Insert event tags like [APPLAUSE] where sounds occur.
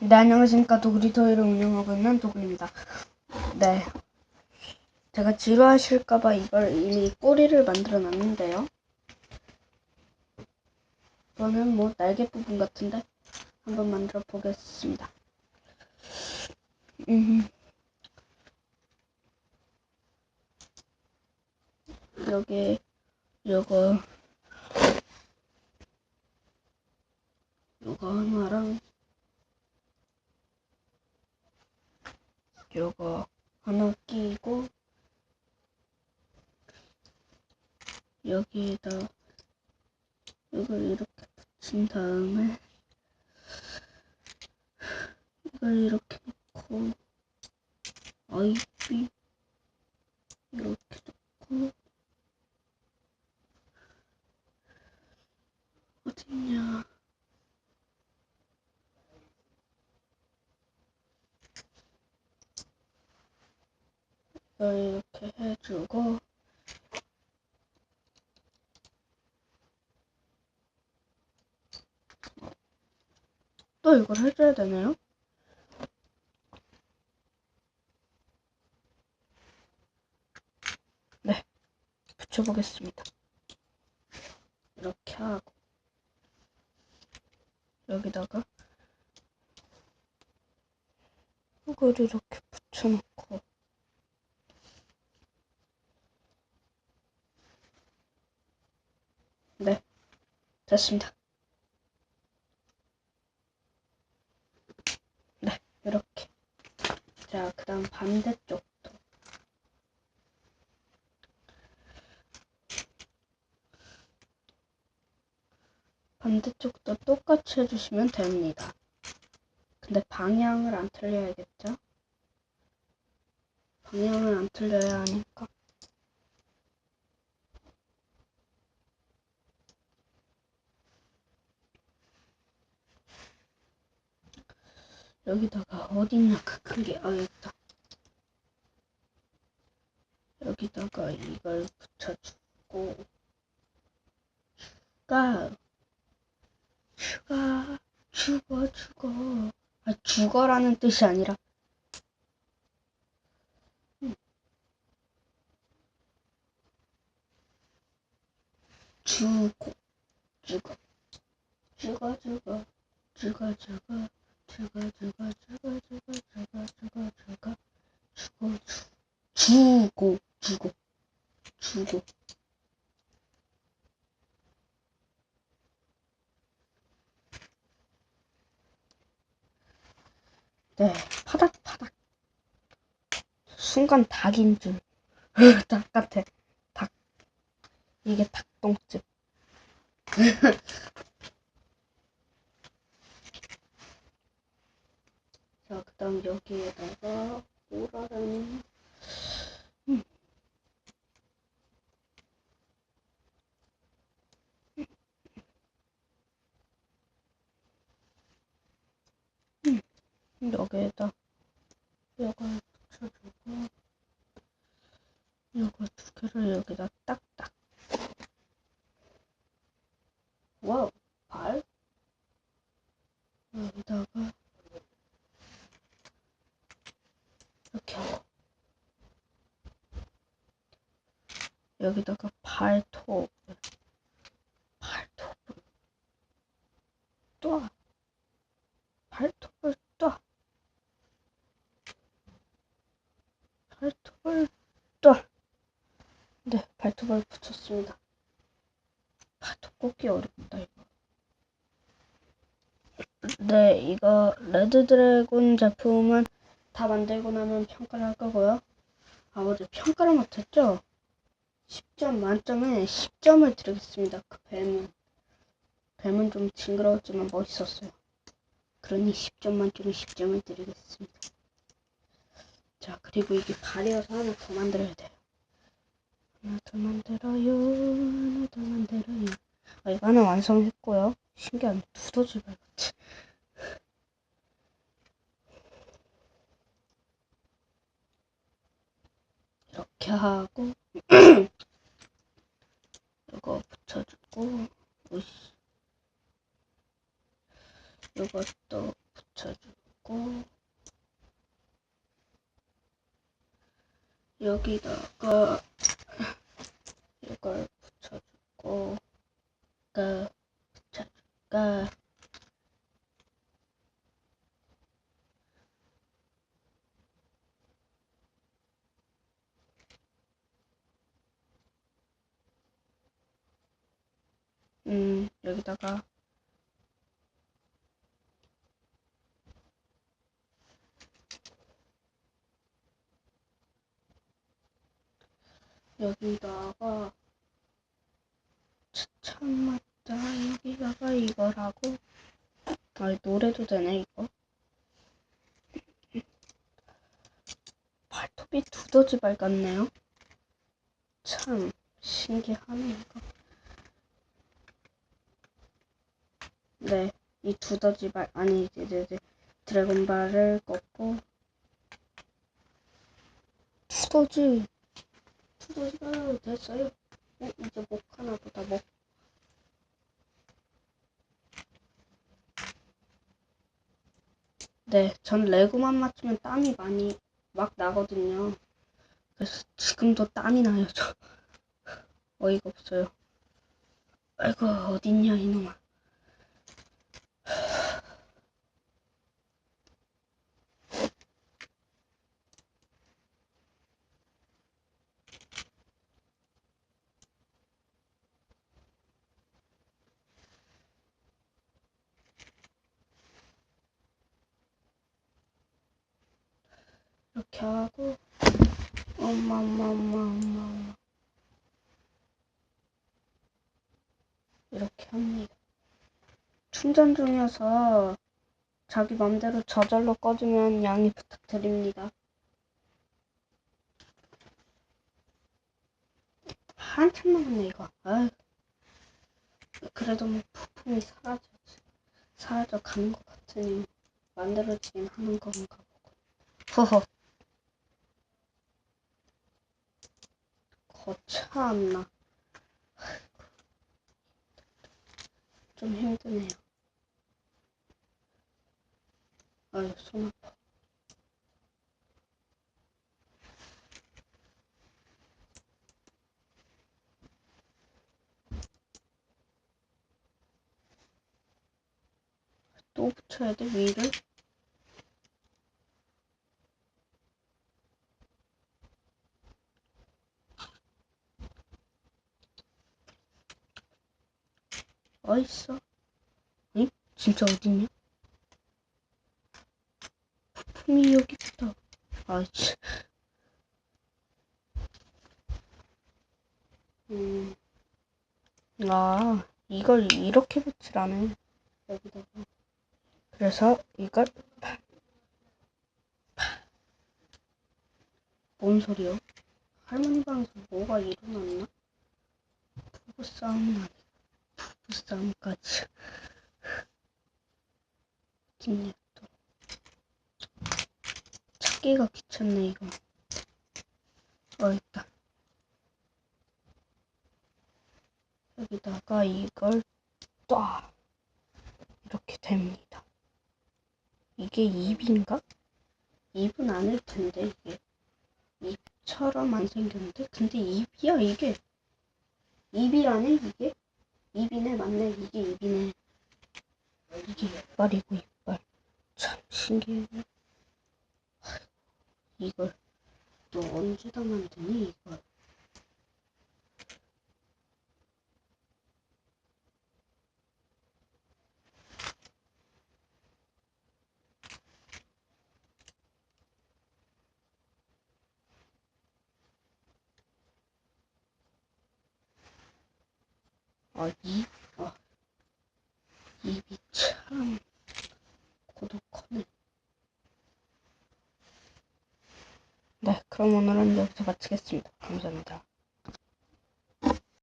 네, 안녕하십니까. 도구리토이를 운영하고 있는 도구입니다. 네. 제가 지루하실까봐 이걸 이미 꼬리를 만들어 놨는데요. 이거는 뭐 날개 부분 같은데 한번 만들어 보겠습니다. 음. 여기 요거 요거 하나랑 요거 하나 끼고 여기에다 이걸 이렇게 붙인 다음에 이걸 이렇게 놓고 아이비 이렇게 놓고 어딨냐 이걸 이렇게 해주고 또 이걸 해줘야 되나요? 네, 붙여보겠습니다. 이렇게 하고 여기다가 이걸 이렇게 붙여놓고 네, 됐습니다. 네, 이렇게. 자, 그 다음 반대쪽도. 반대쪽도 똑같이 해주시면 됩니다. 근데 방향을 안 틀려야겠죠? 방향을 안 틀려야 하니까. 여기다가 어딨냐 그큰게 아 여기다. 여기다가 이걸 붙여주고 추가 추가 죽어 죽어. 아 죽어라는 뜻이 아니라. 죽고 죽어. 죽어 죽어. 죽어 죽어 죽어 죽어 죽어 죽어 죽어 죽어 죽어. 죽어 죽고 죽고 죽고 네 파닥 파닥. 순간 닭인 줄. 닭 같아. 닭. 이게 닭똥집 [LAUGHS] 자, 그 다음 여기에다가 오라는 음. 음. 여기에다 이걸 붙여주고 이거 두 개를 여기다 딱딱 와우 발 여기다가 이렇게 하고 여기다가 발톱 발톱을 또 발톱을 또 발톱을 또네 발톱을 붙였습니다. 발톱 꽂기 어렵다 이거. 네 이거 레드 드래곤 제품은 다 만들고 나면 평가를 할 거고요. 아, 어제 평가를 못했죠? 10점 만점에 10점을 드리겠습니다. 그 뱀은. 뱀은 좀 징그러웠지만 멋있었어요. 그러니 10점 만점에 10점을 드리겠습니다. 자, 그리고 이게 발이어서 하나 더 만들어야 돼요. 하나 더 만들어요. 하나 더 만들어요. 아, 이거 하나 완성했고요. 신기한 두더지 발 같이. 이렇게 하고 이거 [CLEARS THROAT] 있고 오씨. 이것도 붙여주고 여기다가 이걸 붙여주고 그, 가 붙여줄까 음 여기다가. 여기다가 참 맞다 여기다가 이거라고? 아 노래도 되네 이거. 발톱이 두더지 발 같네요. 참 신기하네 이거 네 이 두더지 발 아니 이제 드래곤 발을 꺾고 두더지 두더지가 됐어요 어, 이제 목 하나 보다 목. 네, 전 레고만 맞추면 땀이 많이 막 나거든요. 그래서 지금도 땀이 나요, 저. [LAUGHS] 어이가 없어요. 아이고, 어딨냐, 이놈아. 이렇게 하고 엄마 엄마 엄마 엄마 엄마 이렇게 합니다. 충전 중이어서 자기 맘대로 저절로 꺼주면 양해 부탁드립니다. 한참 남았네 이거. 아유. 그래도 뭐 부품이 사라져 사라져 가는 것 같으니 만들어지긴 하는 건가 보고. 허허. 거참나. 좀 힘드네요. 아유, 손 아파. 또 붙여야 돼, 위를? 어딨어? 응? 진짜 어딨냐? 부품이 여기 있다. 아이씨. 음. 아, 이걸 이렇게 붙이라네. 여기다가. 그래서 이걸. 뭔 소리요? 할머니 방에서 뭐가 일어났나? 부부싸움 아니 부부싸움까지. 어딨냐 또. 찾기가 귀찮네 이거. 어 있다. 여기다가 이걸 딱 이렇게 됩니다. 이게 입인가? 입은 아닐 텐데 이게 입처럼 안 생겼는데 근데 입이야 이게 입이라네 이게 입이네 맞네. 이게 입이네. 이게 이빨이고 이빨. 참 신기해 이걸 또 언제 다 만드니 이걸 아, 입, 아, 입이 참 고독하네. 네, 그럼 오늘은 여기서 마치겠습니다. 감사합니다.